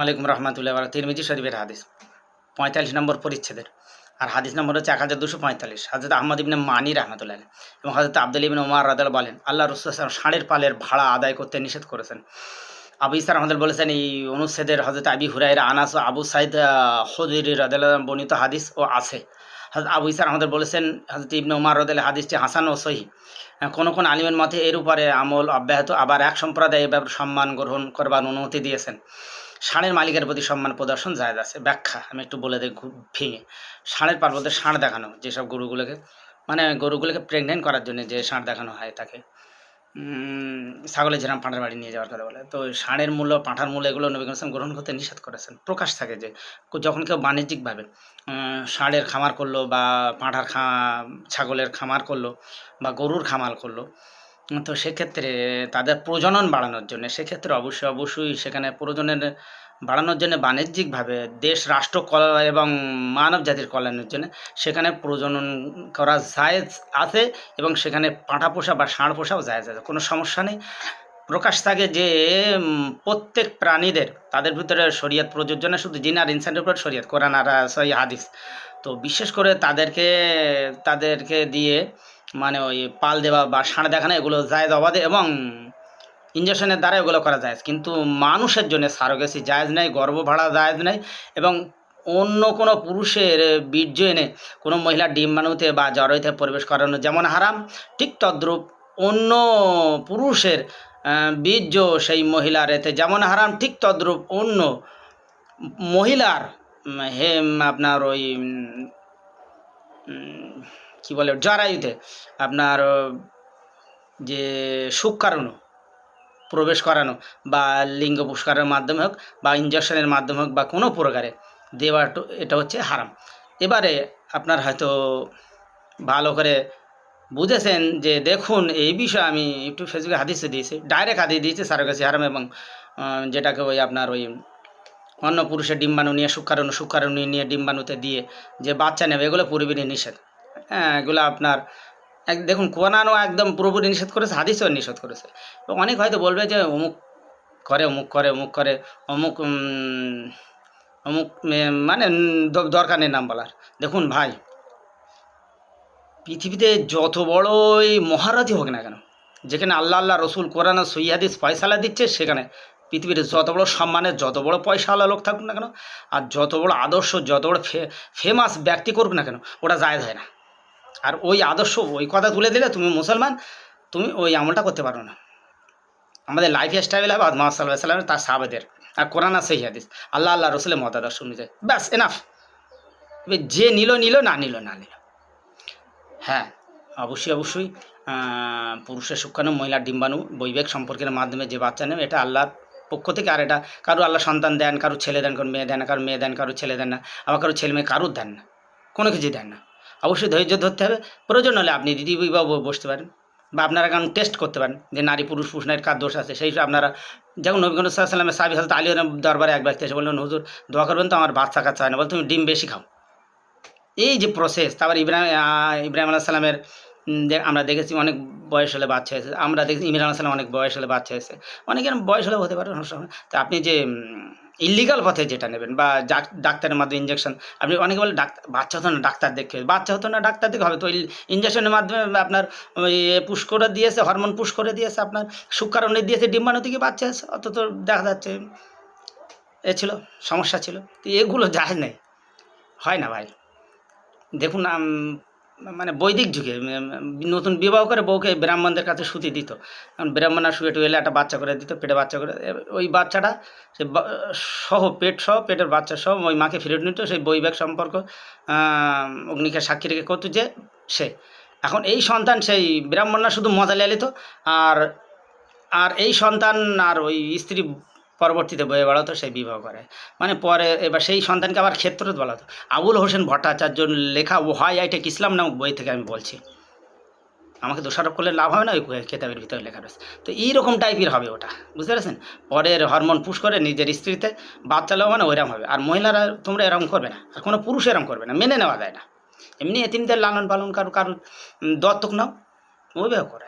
আলাইকুম রহমতুল্লাহ তিরমিজি শরীফের হাদিস, পঁয়তাল্লিশ নম্বর পরিচ্ছেদের। আর হাদিস নম্বর হচ্ছে এক হাজার দুশো পঁয়তাল্লিশ হাজরত আহমদ ইবনে মানি রহমতুল্লাহ এবং হজরত আব্দুল ইবিন ওমার রাদাল বলেন, আল্লাহ রসুল ষাঁড়ের পালের ভাড়া আদায় করতে নিষেধ করেছেন। আবু ইসার আহমদ বলেছেন, এই অনুচ্ছেদের হজরত আবি হুরাইর আনাস ও আবু সাইদ হদির রাদাল বর্ণিত হাদিস ও আছে। হজরত আবু ইসার আহমদ বলেছেন হজরত ইবনে ওমার রদাল হাদিসটি হাসান ও সহি কোন কোন আলিমের মতে এর উপরে আমল অব্যাহত, আবার এক সম্প্রদায় এবার সম্মান গ্রহণ করবার অনুমতি দিয়েছেন। ষাঁড়ের মালিকের প্রতি সম্মান প্রদর্শন জায়জ আছে। ব্যাখ্যা, আমি একটু বলে দিই ভেঙে। ষাঁড়ের বলতে ষাঁড় দেখানো, যেসব গরুগুলোকে মানে গরুগুলোকে প্রেগনেন্ট করার জন্য যে ষাঁড় দেখানো হয় তাকে ছাগলের যেরকম পাঁঠার বাড়ি নিয়ে যাওয়ার কথা বলে। তো ষাঁড়ের মূল্য, পাঁঠার মূল্য এগুলো নবী গ্রহণ করতে নিষেধ করেছেন। প্রকাশ থাকে যে, যখন কেউ বাণিজ্যিকভাবে ষাঁড়ের খামার করল বা পাঁঠার খা ছাগলের খামার করল বা গরুর খামার করল তো সেক্ষেত্রে তাদের প্রজনন বাড়ানোর জন্য, সেক্ষেত্রে অবশ্যই অবশ্যই সেখানে প্রজনের বাড়ানোর জন্য বাণিজ্যিকভাবে দেশ, রাষ্ট্র কল্যাণ এবং মানব জাতির কল্যাণের জন্য সেখানে প্রজনন করা জায়েজ আছে এবং সেখানে পাঁঠা পোষা বা ষাঁড় পোষাও জায়েজ আছে। কোনো সমস্যা নেই। প্রকাশ থাকে যে প্রত্যেক প্রাণীদের তাদের ভিতরে শরীয়ত প্রযোজনে শুধু জিন আর উপর শরীয়ত, কোরআন আর হাদিস। তো বিশেষ করে তাদেরকে তাদেরকে দিয়ে মানে ওই পাল দেওয়া বা ষাঁড় দেখানো, এগুলো জায়েজ অবাধে এবং ইঞ্জেকশনের দ্বারা এগুলো করা যায় কিন্তু মানুষের জন্য সারোগেসি জায়েজ নেই গর্ভ ভাড়া জায়েজ নেই এবং অন্য কোনো পুরুষের বীর্য এনে কোনো মহিলার ডিম বানুতে বা জড়ইতে প্রবেশ করানো যেমন হারাম, ঠিক তদ্রূপ অন্য পুরুষের বীর্য সেই মহিলার এতে যেমন হারাম, ঠিক তদ্রূপ অন্য মহিলার হে, আপনার ওই কি বলে, জরায়ুতে আপনার যে সুখ প্রবেশ করানো বা লিঙ্গ পুষ্কারের মাধ্যমে হোক বা ইঞ্জেকশনের মাধ্যমে হোক বা কোনো প্রকারে দেওয়া এটা হচ্ছে হারাম। এবারে আপনার হয়তো ভালো করে বুঝেছেন যে দেখুন, এই বিষয়ে আমি একটু ফেসবুকে হাদিসে দিয়েছি ডাইরেক্ট হাদিস দিয়েছি সারোগাছি হারাম এবং যেটাকে ওই আপনার ওই অন্য পুরুষের ডিম্বাণু নিয়ে শুক্রাণু শুক্রাণু নিয়ে ডিম্বাণুতে দিয়ে যে বাচ্চা নেবে, এগুলো পুরোপুরি নিষেধ। হ্যাঁ এগুলো আপনার এক, দেখুন, কোরআনও একদম পুরোপুরি নিষেধ করেছে, হাদিসও নিষেধ করেছে। অনেক হয়তো বলবে যে অমুক করে অমুক করে অমুক করে, অমুক অমুক মানে দরকার নেই নাম বলার। দেখুন ভাই, পৃথিবীতে যত বড়ই মহারাজি হোক না কেন, যেখানে আল্লাহ আল্লাহ, রসুল, কোরআন সৈয়াদিস পয়সালা দিচ্ছে, সেখানে পৃথিবীর যত বড় সম্মানের, যত বড় পয়সাওয়ালা লোক থাকুক না কেন, আর যত বড় আদর্শ, যত বড় ফেমাস ব্যক্তি করুক না কেন ওটা জায়জ হয় না। আর ওই আদর্শ, ওই কথা তুলে দিলে তুমি মুসলমান, তুমি ওই আমলটা করতে পারো না। আমাদের লাইফ স্টাইল হবে আদমা সাল্লাহ তার সাহাবেদের। আর কোরআন সেই হাদিস। আল্লাহ আল্লাহ রসুলের মতাদর্শ অনুযায়ী। ব্যাস এনাফ যে নিল নিল, না নিল না নিল। হ্যাঁ অবশ্যই অবশ্যই পুরুষের শুক্রাণু মহিলার ডিম্বাণু বৈবেক সম্পর্কের মাধ্যমে যে বাচ্চা নেবে, এটা আল্লাহর পক্ষ থেকে আর এটা কারও আল্লাহ সন্তান দেন, কারও ছেলে দেন, কারও মেয়ে দেন কারও মেয়ে দেন, কারও ছেলে দেন না, আবার কারও ছেলে মেয়ে কারোর দেন না, কোনো কিছু দেন না। অবশ্যই ধৈর্য ধরতে হবে। প্রয়োজন হলে আপনি দিদি বা বসতে পারেন বা আপনারা কারণ টেস্ট করতে পারেন যে নারী পুরুষ পুরুষ নারীর কার দোষ আছে। সেই হিসেবে আপনারা যেমন নবীগঞ্জ সাল্লামের সাবি হাজরত আলী দরবারে এক ব্যক্তি এসে বললেন, হুজুর, দোয়া করবেন তো, আমার বাচ্চা কাচ্চা হয় না বল তুমি ডিম বেশি খাও। এই যে প্রসেস তারপর ইব্রাহিম ইব্রাহিম আলাহ দে- আমরা দেখেছি অনেক বয়স হলে বাচ্চা হয়েছে। আমরা দেখেছি ইমরান সাল্লাম অনেক বয়স হলে বাচ্চা হয়েছে। অনেকের বয়স হলে হতে পারে সমস্যা। তো আপনি যে ইলিগাল পথে যেটা নেবেন বা ডাক্তারের মাধ্যমে ইঞ্জেকশন আপনি অনেকে বলে ডাক্তার বাচ্চা হতো না, ডাক্তার দেখে বাচ্চা হতো না, ডাক্তার দেখে হবে। তো ইঞ্জেকশনের মাধ্যমে আপনার ওই পুশ করে দিয়েছে হরমোন পুশ করে দিয়েছে আপনার, শুক্রাণু দিয়েছে ডিম্বাণু থেকে বাচ্চা আছে অত তো দেখা যাচ্ছে এ ছিল, সমস্যা ছিল। তো এগুলো যায় নাই। হয় না ভাই। দেখুন মানে বৈদিক যুগে নতুন বিবাহ করে বউকে ব্রাহ্মণদের কাছে সুতি দিত। কারণ ব্রাহ্মণরা শুয়ে টুয়ে এলে একটা বাচ্চা করে দিত, পেটে বাচ্চা করে ওই বাচ্চাটা সে সহ, পেট সহ, পেটের বাচ্চা সহ, ওই মাকে ফিরে নিত, সেই বৈবাহিক সম্পর্ক অগ্নিকে সাক্ষী রেখে করতো যে সে। এখন এই সন্তান সেই, ব্রাহ্মণরা শুধু মজা লিয়ে নিত আর আর এই সন্তান আর ওই স্ত্রী পরবর্তীতে বয়ে বেড়াতো সেই বিবাহ করে। মানে পরে এবার সেই সন্তানকে আবার ক্ষেত্র বলা হতো। আবুল হোসেন ভট্টাচার্য লেখা ও হাই আইটেক ইসলাম নামক বই থেকে আমি বলছি। আমাকে দোষারোপ করলে লাভ হবে না, ওই কেতাবের ভিতরে লেখা রয়েছে। তো এইরকম টাইপের হবে ওটা, বুঝতে পেরেছেন? পরের হরমোন পুশ করে নিজের স্ত্রীতে বাচ্চা লেও মানে ওইরকম হবে। আর মহিলারা তোমরা এরকম করবে না। আর কোনো পুরুষ এরকম করবে না, মেনে নেওয়া যায় না। এমনি এতিমদের লালন পালন কারও কারোর দত্তক নাও, ওইভাবে করা